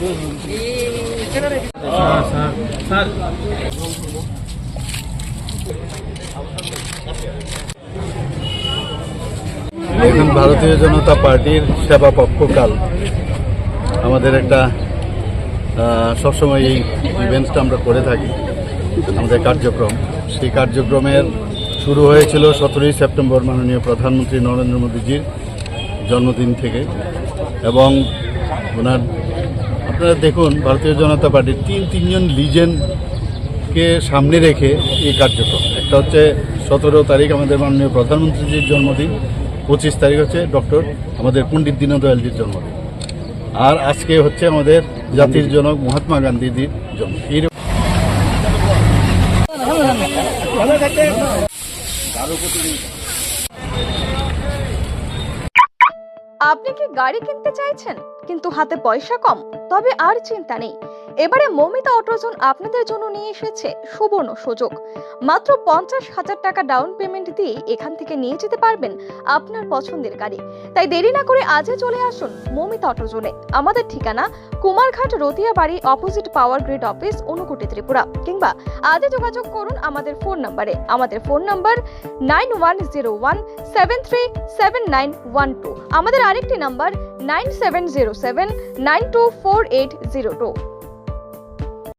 এখন ভারতীয় জনতা পার্টির সেবা পক্ষকাল। আমাদের একটা সবসময় এই ইভেন্টসটা আমরা করে থাকি, আমাদের কার্যক্রম। সেই কার্যক্রমের শুরু হয়েছিল সতেরোই সেপ্টেম্বর মাননীয় প্রধানমন্ত্রী নরেন্দ্র মোদীজির জন্মদিন থেকে এবং ওনার আপনারা দেখুন, ভারতীয় জনতা পার্টির তিন, তিনজন লিজেন্ডকে সামনে রেখে এই কার্যক্রম। একটা হচ্ছে সতেরো তারিখ আমাদের মাননীয় প্রধানমন্ত্রীজির জন্মদিন, পঁচিশ তারিখ হচ্ছে ডক্টর আমাদের পণ্ডিত দীনদয়ালজির জন্মদিন। আর আজকে হচ্ছে আমাদের জাতির জনক মহাত্মা গান্ধীজির জন্ম। আপনি কি গাড়ি কিনতে চাইছেন? কিন্তু হাতে পয়সা কম, তবে আর চিন্তা নেই। এবারে মমিতা অটোজন আপনাদের জন্য নিয়ে এসেছে সুবর্ণ সুযোগ। মাত্র পঞ্চাশ হাজার টাকা ডাউন পেমেন্ট দিয়ে এখান থেকে নিয়ে যেতে পারবেন আপনার পছন্দের গাড়ি। তাই দেরি না করে আজই চলে আসুন মমিতা অটোজনে। আমাদের ঠিকানা কুমারঘাট রতিয়া বাড়ি opposite power grid office অনুকুটি Tripura. কিংবা আজই যোগাযোগ করুন আমাদের ফোন নম্বরে আমাদের phone number nine one zero one seven three seven nine one two আমাদের আরেকটি নাম্বার 9707 924802.